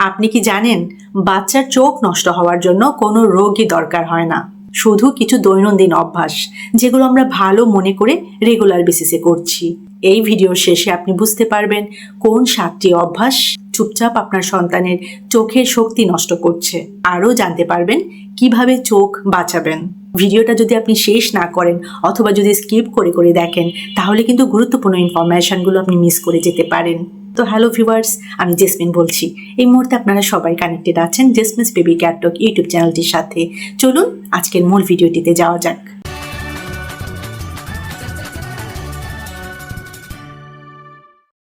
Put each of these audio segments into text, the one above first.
আপনি কি জানেন, বাচ্চার চোখ নষ্ট হওয়ার জন্য কোনো রোগই দরকার হয় না। শুধু কিছু দৈনন্দিন অভ্যাস, যেগুলো আমরা ভালো মনে করে রেগুলার বেসিসে করছি। এই ভিডিওর শেষে আপনি বুঝতে পারবেন কোন সাতটি অভ্যাস চুপচাপ আপনার সন্তানের চোখের শক্তি নষ্ট করছে। আরও জানতে পারবেন কীভাবে চোখ বাঁচাবেন। ভিডিওটা যদি আপনি শেষ না করেন অথবা যদি স্কিপ করে করে দেখেন, তাহলে কিন্তু গুরুত্বপূর্ণ ইনফরমেশনগুলো আপনি মিস করে যেতে পারেন। তো হ্যালো ভিউয়ার্স আমি জেসমিন বলছি। এই মুহূর্তে আপনারা সবাই কানেক্টেড আছেন জেসমিনস বেবি ক্যাটক ইউটিউব চ্যানেলটির সাথে। চলুন আজকের মূল ভিডিওটিতে যাওয়া যাক।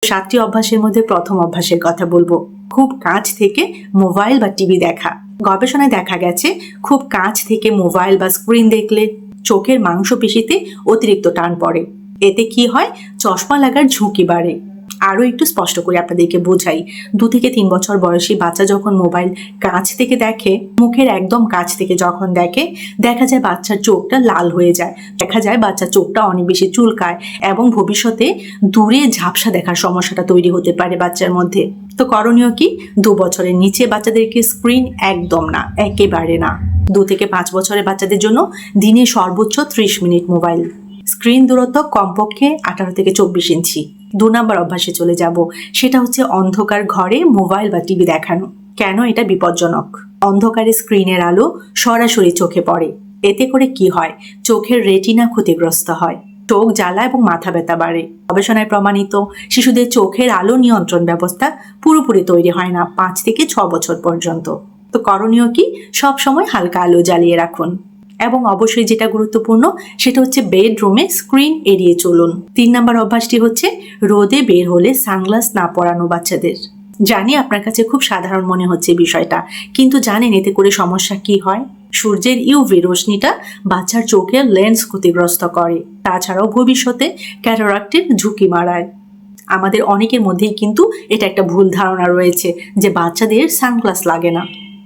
সাতটি অভ্যাসের মধ্যে প্রথম অভ্যাসের কথা বলব। খুব কাছ থেকে মোবাইল বা টিভি দেখা। গবেষণায় দেখা গেছে, খুব কাছ থেকে মোবাইল বা স্ক্রিন দেখলে চোখের মাংসপেশিতে অতিরিক্ত টান পড়ে। এতে কি হয়? চশমা লাগার ঝুঁকি বাড়ে। আরও একটু স্পষ্ট করে আপনাদেরকে বোঝাই। দু থেকে তিন বছর বয়সী বাচ্চা যখন মোবাইল কাছ থেকে দেখে, মুখের একদম কাছ থেকে যখন দেখে, দেখা যায় বাচ্চার চোখটা লাল হয়ে যায়। দেখা যায় বাচ্চার চোখটা অনেক বেশি চুলকায় এবং ভবিষ্যতে দূরে ঝাপসা দেখার সমস্যাটা তৈরি হতে পারে বাচ্চার মধ্যে। তো করণীয় কি? দু বছরের নিচে বাচ্চাদেরকে স্ক্রিন একদম না, একেবারে না। দু থেকে পাঁচ বছরের বাচ্চাদের জন্য দিনে সর্বোচ্চ ত্রিশ মিনিট মোবাইল। স্ক্রিন দূরত্ব কমপক্ষে আঠারো থেকে চব্বিশ ইঞ্চি। দু নম্বর অভ্যাসে চলে যাব। সেটা হচ্ছে অন্ধকার ঘরে মোবাইল বা টিভি দেখানো। কেন এটা বিপজ্জনক? অন্ধকারে স্ক্রিনের আলো সরাসরি চোখে পড়ে। এতে করে কি হয়? চোখের রেটিনা ক্ষতিগ্রস্ত হয়। চোখ জ্বালা এবং মাথা ব্যথা বাড়ে। গবেষণায় প্রমাণিত, শিশুদের চোখের আলো নিয়ন্ত্রণ ব্যবস্থা পুরোপুরি তৈরি হয় না পাঁচ থেকে ছ বছর পর্যন্ত। তো করণীয় কি? সব সময় হালকা আলো জ্বালিয়ে রাখুন। এবং অবশ্যই যেটা গুরুত্বপূর্ণ, সেটা হচ্ছে বেডরুমে স্ক্রিন এড়িয়ে চলুন। তিন নম্বর অভ্যাসটি হচ্ছে রোদে বের হলে সানগ্লাস না পরানো বাচ্চাদের। জানি আপনার কাছে খুব সাধারণ মনে হচ্ছে বিষয়টা, কিন্তু জানেন এতে করে সমস্যা কি হয়? সূর্যের ইউভি রশ্মিটা বাচ্চার চোখের লেন্স ক্ষতিগ্রস্ত করে, তাছাড়াও ভবিষ্যতে ক্যাটারাক্টের ঝুঁকি মারায় আমাদের অনেকের মধ্যেই কিন্তু এটা একটা ভুল ধারণা রয়েছে যে বাচ্চাদের সানগ্লাস লাগে না।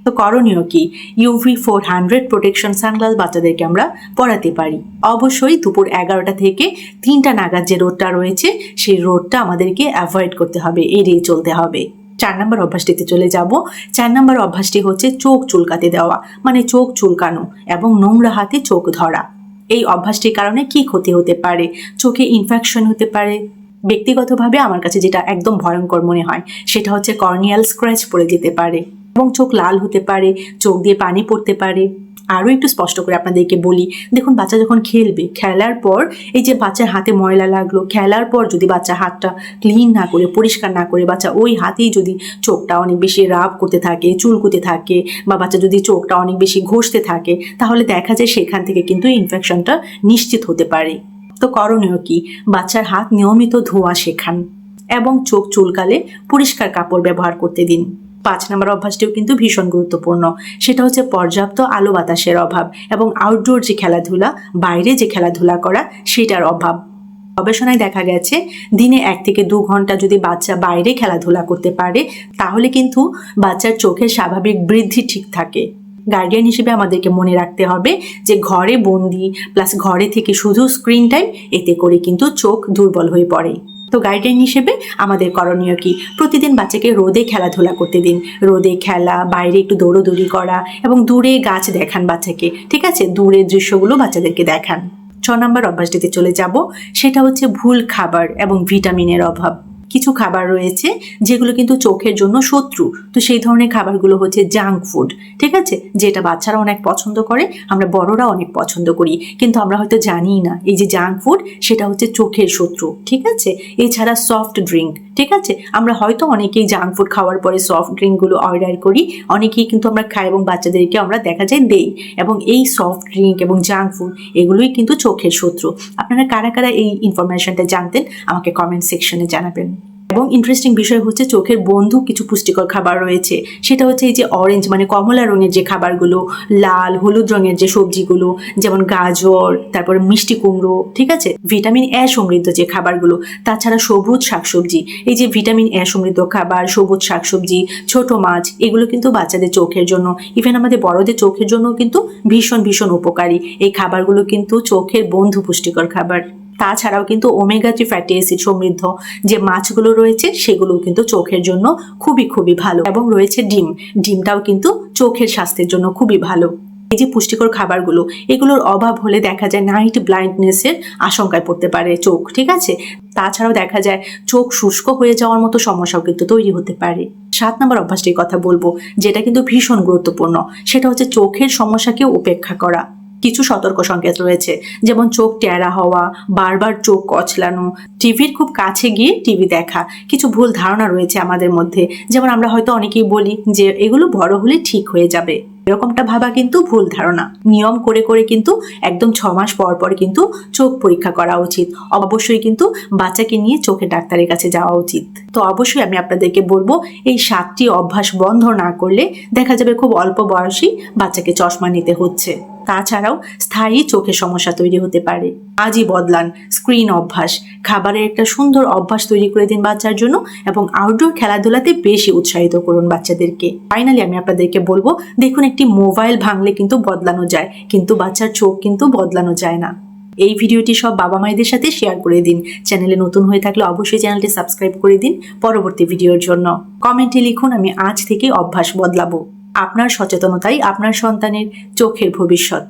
তো করণীয় কি? UV four hundred protection sunglass বাচ্চাদেরকে আমরা পরাতে পারি। অবশ্যই দুপুর এগারোটা থেকে তিনটা নাগাদ যে রোডটা রয়েছে, সেই রোডটা আমাদেরকে অ্যাভয়েড করতে হবে, এড়িয়ে চলতে হবে। চার নম্বর অভ্যাসটিতে চলে যাব। চার নম্বর অভ্যাসটি হচ্ছে চোখ চুলকাতে দেওয়া মানে চোখ চুলকানো এবং নোংরা হাতে চোখ ধরা। এই অভ্যাসটির কারণে কি ক্ষতি হতে পারে? চোখে ইনফেকশন হতে পারে। ব্যক্তিগতভাবে আমার কাছে যেটা একদম ভয়ঙ্কর মনে হয়, সেটা হচ্ছে কর্নিয়াল স্ক্র্যাচ পড়ে যেতে পারে। এবং চোখ লাল হতে পারে, চোখ দিয়ে পানি পড়তে পারে। আরও একটু স্পষ্ট করে আপনাদেরকে বলি, দেখুন বাচ্চা যখন খেলবে, খেলার পর এই যে বাচ্চার হাতে ময়লা লাগল, খেলার পর যদি বাচ্চা হাতটা ক্লিন না করে, পরিষ্কার না করে, বাচ্চা ওই হাতেই যদি চোখটা অনেক বেশি রাব করতে থাকে, চুলকুতে থাকে বা বাচ্চা যদি চোখটা অনেক বেশি ঘষতে থাকে, তাহলে দেখা যায় সেখান থেকে কিন্তু ইনফেকশনটা নিশ্চিত হতে পারে। তো করণীয় কি? বাচ্চার হাত নিয়মিত ধোয়া শেখান এবং চোখ চুলকালে পরিষ্কার কাপড় ব্যবহার করতে দিন। পাঁচ নম্বর অভ্যাসটিও কিন্তু ভীষণ গুরুত্বপূর্ণ। সেটা হচ্ছে পর্যাপ্ত আলো বাতাসের অভাব এবং আউটডোর যে খেলাধুলা, বাইরে যে খেলাধুলা করা, সেটার অভাব। গবেষণায় দেখা গেছে, দিনে এক থেকে দু ঘণ্টা যদি বাচ্চা বাইরে খেলাধুলা করতে পারে, তাহলে কিন্তু বাচ্চার চোখের স্বাভাবিক বৃদ্ধি ঠিক থাকে। গার্ডিয়ান হিসেবে আমাদেরকে মনে রাখতে হবে যে ঘরে বন্দি প্লাস ঘরে থেকে শুধু স্ক্রিন টাইম এতে করে কিন্তু চোখ দুর্বল হয়ে পড়ে। তো গাইডলাইন হিসেবে আমাদের করণীয় কি? প্রতিদিন বাচ্চাকে রোদে খেলাধুলা করতে দিন। রোদে খেলা, বাইরে একটু দৌড়োদৌড়ি করা এবং দূরে গাছ দেখান বাচ্চাকে, ঠিক আছে? দূরের দৃশ্যগুলো বাচ্চাদেরকে দেখান। ছ নম্বর অভ্যাসটিতে চলে যাব, সেটা হচ্ছে ভুল খাবার এবং ভিটামিনের অভাব। কিছু খাবার রয়েছে যেগুলো কিন্তু চোখের জন্য শত্রু। তো সেই ধরনের খাবারগুলো হচ্ছে জাঙ্ক ফুড ঠিক আছে? যেটা বাচ্চারা অনেক পছন্দ করে, আমরা বড়রা অনেক পছন্দ করি। কিন্তু আমরা হয়তো জানি না, এই যে জাঙ্ক ফুড সেটা হচ্ছে চোখের শত্রু, ঠিক আছে? এছাড়া সফট ড্রিঙ্ক ঠিক আছে? আমরা হয়তো অনেকেই জাঙ্ক ফুড খাওয়ার পরে সফট ড্রিঙ্কগুলো অর্ডার করি, অনেকেই কিন্তু আমরা খাই এবং বাচ্চাদেরকে আমরা দেখা যায় দেই। এবং এই সফট ড্রিঙ্ক এবং জাঙ্ক ফুড এগুলোই কিন্তু চোখের শত্রু। আপনারা কারা কারা এই ইনফরমেশনটা জানতেন, আমাকে কমেন্ট সেকশনে জানাবেন। এবং ইন্টারেস্টিং বিষয় হচ্ছে চোখের বন্ধু কিছু পুষ্টিকর খাবার রয়েছে। সেটা হচ্ছে এই যে অরেঞ্জ মানে কমলা রঙের যে খাবারগুলো, লাল, হলুদ রঙের যে সবজিগুলো, যেমন গাজর, তারপরে মিষ্টি কুমড়ো, ঠিক আছে? ভিটামিন এ সমৃদ্ধ যে খাবারগুলো, তাছাড়া সবুজ শাকসবজি। এই যে ভিটামিন এ সমৃদ্ধ খাবার, সবুজ শাকসবজি, ছোট মাছ, এগুলো কিন্তু বাচ্চাদের চোখের জন্য ইভেন আমাদের বড়দের চোখের জন্য কিন্তু ভীষণ ভীষণ উপকারী। এই খাবারগুলো কিন্তু চোখের বন্ধু পুষ্টিকর খাবার। তাছাড়াও কিন্তু ওমেগা থ্রি ফ্যাটি অ্যাসিড সমৃদ্ধ যে মাছগুলো রয়েছে সেগুলো কিন্তু চোখের জন্য খুবই খুবই ভালো এবং রয়েছে ডিম। ডিমটাও কিন্তু চোখের স্বাস্থ্যের জন্য খুবই ভালো। এই যে পুষ্টিকর খাবারগুলো, এগুলোর অভাব হলে দেখা যায় নাইট ব্লাইন্ডনেসের আশঙ্কায় পড়তে পারে চোখ, ঠিক আছে? তাছাড়াও দেখা যায় চোখ শুষ্ক হয়ে যাওয়ার মতো সমস্যাও কিন্তু তৈরি হতে পারে। সাত নম্বর অভ্যাসটির কথা বলব, যেটা কিন্তু ভীষণ গুরুত্বপূর্ণ, সেটা হচ্ছে চোখের সমস্যাকে উপেক্ষা করা। কিছু সতর্ক সংকেত রয়েছে। যেমন চোখ ট্যারা হওয়া, বারবার চোখ কচলানো টিভির খুব কাছে গিয়ে টিভি দেখা, কিছু ভুল ধারণা রয়েছে আমাদের মধ্যে। যেমন আমরা হয়তো অনেকেই বলি যে এগুলো বড় হলে ঠিক হয়ে যাবে। এরকমটা ভাবা কিন্তু ভুল ধারণা। নিয়ম করে করে কিন্তু একদম ছ মাস পর পর কিন্তু চোখ পরীক্ষা করা উচিত। অবশ্যই কিন্তু বাচ্চাকে নিয়ে চোখের ডাক্তারের কাছে যাওয়া উচিত। তো অবশ্যই আমি আপনাদেরকে বলব, এই সাতটি অভ্যাস বন্ধ না করলে দেখা যাবে খুব অল্প বয়সী বাচ্চাকে চশমা নিতে হচ্ছে। তাছাড়াও স্থায়ী চোখের সমস্যা তৈরি হতে পারে। আজই বদলান স্ক্রিন অভ্যাস। খাবারের একটা সুন্দর অভ্যাস তৈরি করে দিন বাচ্চার জন্য এবং আউটডোর খেলাধুলাতে বেশি উৎসাহিত করুন বাচ্চাদেরকে। ফাইনালি আমি আপনাদেরকে বলব, দেখুন একটি মোবাইল ভাঙলে কিন্তু বদলানো যায়, কিন্তু বাচ্চার চোখ কিন্তু বদলানো যায় না। এই ভিডিওটি সব বাবা মায়েদের সাথে শেয়ার করে দিন। চ্যানেলে নতুন হয়ে থাকলে অবশ্যই চ্যানেলটি সাবস্ক্রাইব করে দিন পরবর্তী ভিডিওর জন্য। কমেন্টে লিখুন, আমি আজ থেকে অভ্যাস বদলাবো। আপনার সচেতনতাই আপনার সন্তানের চোখের ভবিষ্যৎ।